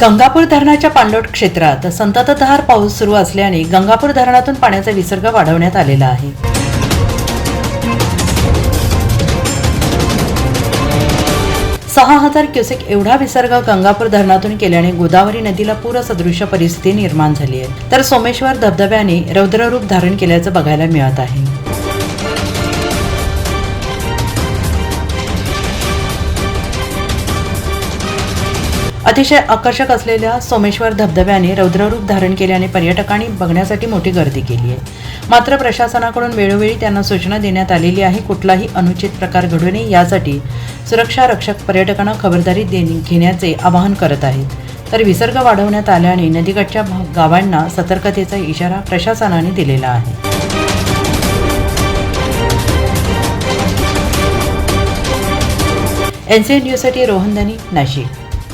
गंगापूर धरणाच्या पाणलोट क्षेत्रात संततधार पाऊस सुरू असल्याने गंगापूर धरणातून पाण्याचा विसर्ग वाढवण्यात आलेला आहे. सहा हजार क्युसेक एवढा विसर्ग गंगापूर धरणातून केल्याने गोदावरी नदीला पूरसदृश्य परिस्थिती निर्माण झाली आहे. तर सोमेश्वर धबधब्याने रौद्ररूप धारण केल्याचं बघायला मिळत आहे. अतिशय आकर्षक असलेल्या सोमेश्वर धबधब्याने रौद्ररूप धारण केल्याने पर्यटकांनी बघण्यासाठी मोठी गर्दी केली आहे. मात्र प्रशासनाकडून वेळोवेळी त्यांना सूचना देण्यात आलेली आहे. कुठलाही अनुचित प्रकार घडू नये यासाठी सुरक्षा रक्षक पर्यटकांना खबरदारी देणे घेण्याचे आवाहन करत आहेत. तर विसर्ग वाढवण्यात आल्याने नदीकाठच्या भा- गावांना सतर्कतेचा इशारा प्रशासनाने दिलेला आहे. एन सी न्यूजसाठी रोहन दानी नाशिक.